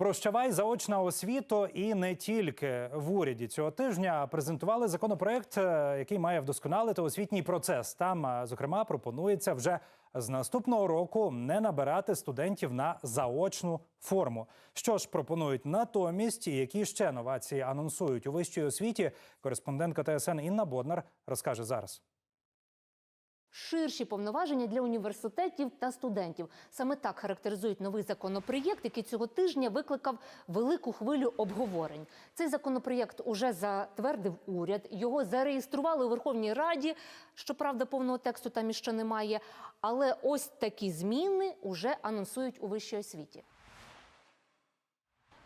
Прощавай заочна освіта і не тільки в уряді цього тижня презентували законопроект, е, який має вдосконалити освітній процес. Там, е, зокрема, пропонується вже з наступного року не набирати студентів на заочну форму. Що ж пропонують натомість, і які ще новації анонсують у вищій освіті? Кореспондентка ТСН Інна Боднар розкаже зараз. Ширші повноваження для університетів та студентів. Саме так характеризують новий законопроєкт, який цього тижня викликав велику хвилю обговорень. Цей законопроєкт уже затвердив уряд. Його зареєстрували у Верховній Раді. Щоправда, повного тексту там іще немає. Але ось такі зміни уже анонсують у вищій освіті.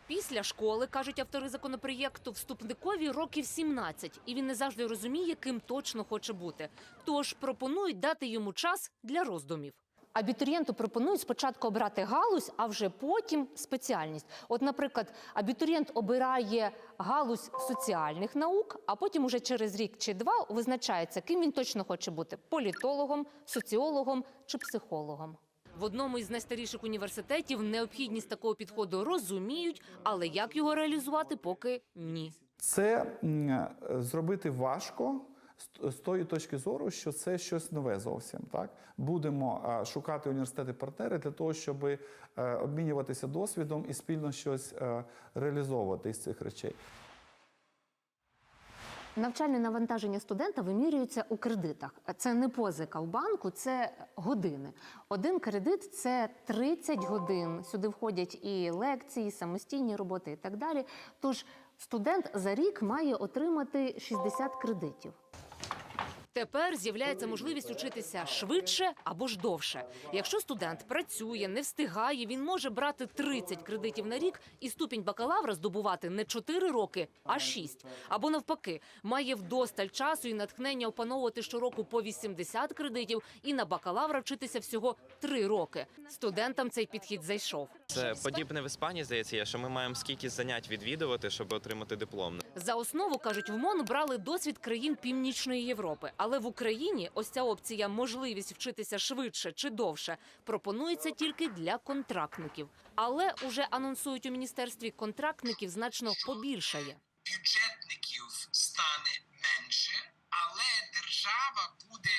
Після школи, кажуть автори законопроєкту, вступникові років 17, і він не завжди розуміє, ким точно хоче бути. Тож пропонують дати йому час для роздумів. Абітурієнту пропонують спочатку обрати галузь, а вже потім спеціальність. От, наприклад, абітурієнт обирає галузь соціальних наук, а потім уже через рік чи два визначається, ким він точно хоче бути політологом, соціологом чи психологом. В одному із найстаріших університетів необхідність такого підходу розуміють, але як його реалізувати, поки ні. Це зробити важко з- тої точки зору, що це щось нове зовсім. Так будемо шукати університети-партнери для того, щоб е, обмінюватися досвідом і спільно щось е, реалізовувати з цих речей. Навчальне навантаження студента вимірюється у кредитах. Це не позика в банку, це години. Один кредит це 30 годин. Сюди входять і лекції, і самостійні роботи і так далі. Тож студент за рік має отримати 60 кредитів. Тепер з'являється можливість учитися швидше або ж довше. Якщо студент працює, не встигає, він може брати 30 кредитів на рік і ступінь бакалавра здобувати не 4 роки, а 6. Або навпаки, має вдосталь часу і натхнення опановувати щороку по 80 кредитів і на бакалавра вчитися всього 3 роки. Студентам цей підхід зайшов. Це подібне в Іспанії, здається, є, що ми маємо скільки занять відвідувати, щоб отримати диплом. За основу кажуть, в МОН брали досвід країн Північної Європи. Але в Україні ось ця опція можливість вчитися швидше чи довше пропонується тільки для контрактників. Але уже анонсують у міністерстві контрактників значно побільшає. бюджетників стане менше, але держава буде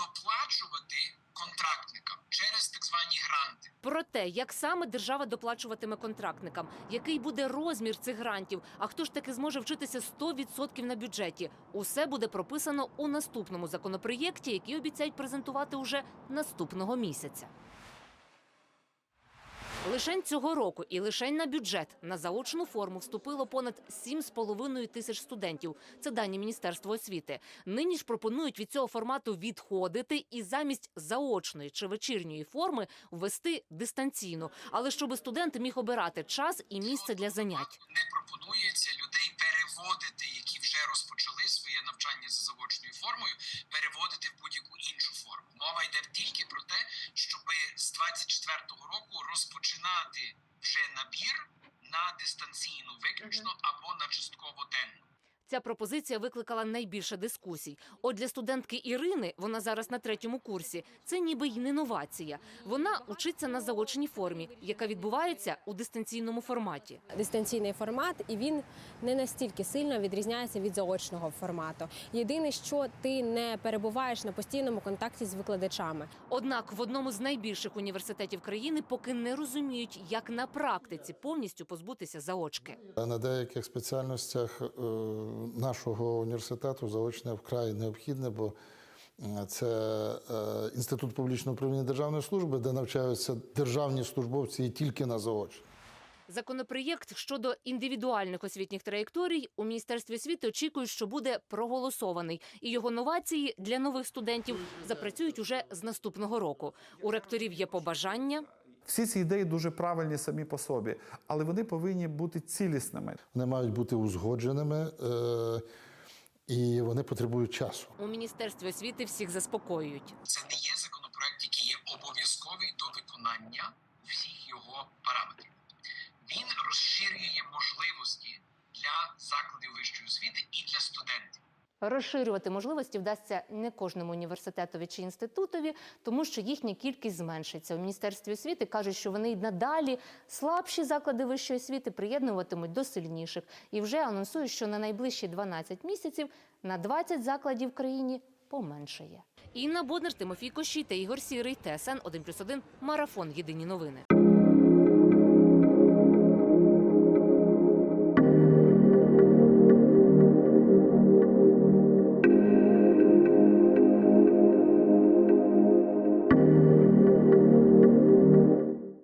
доплачувати контрактникам через так звані гранти. Про те, як саме держава доплачуватиме контрактникам, який буде розмір цих грантів, а хто ж таки зможе вчитися 100% на бюджеті, усе буде прописано у наступному законопроєкті, який обіцяють презентувати уже наступного місяця. Лишень цього року і лишень на бюджет на заочну форму вступило понад 7,5 тисяч студентів. Це дані Міністерства освіти. Нині ж пропонують від цього формату відходити і замість заочної чи вечірньої форми ввести дистанційну, але щоб студент міг обирати час і місце для занять. 24-го року розпочинати вже набір на дистанційну виключно або на частково денну. Ця пропозиція викликала найбільше дискусій. От для студентки Ірини, вона зараз на третьому курсі, це ніби й не новація. Вона учиться на заочній формі, яка відбувається у дистанційному форматі. дистанційний формат, і він не настільки сильно відрізняється від заочного формату. Єдине, що ти не перебуваєш на постійному контакті з викладачами. Однак в одному з найбільших університетів країни поки не розуміють, як на практиці повністю позбутися заочки. На деяких спеціальностях е, нашого університету заочне вкрай необхідне, бо е, це е, інститут публічного управління державної служби, де навчаються державні службовці і тільки на заочне. Законопроєкт щодо індивідуальних освітніх траєкторій у міністерстві освіти очікують, що буде проголосований, і його новації для нових студентів запрацюють уже з наступного року. У ректорів є побажання. Всі ці ідеї дуже правильні самі по собі, але вони повинні бути цілісними. Вони мають бути узгодженими е, і вони потребують часу. У міністерстві освіти всіх заспокоюють. Це не є законопроект, який є обов'язковий до виконання всіх його параметрів. Він розширює можливості для закладів вищої освіти і для. Розширювати можливості вдасться не кожному університетові чи інститутові, тому що їхня кількість зменшиться. У міністерстві освіти кажуть, що вони й надалі слабші заклади вищої освіти приєднуватимуть до сильніших. І вже анонсують, що на найближчі 12 місяців на 20 закладів в країні поменшає. Інна Боднер, Тимофій Кощій та Ігор Сірий, ТСН 1+,1, Марафон. Єдині новини.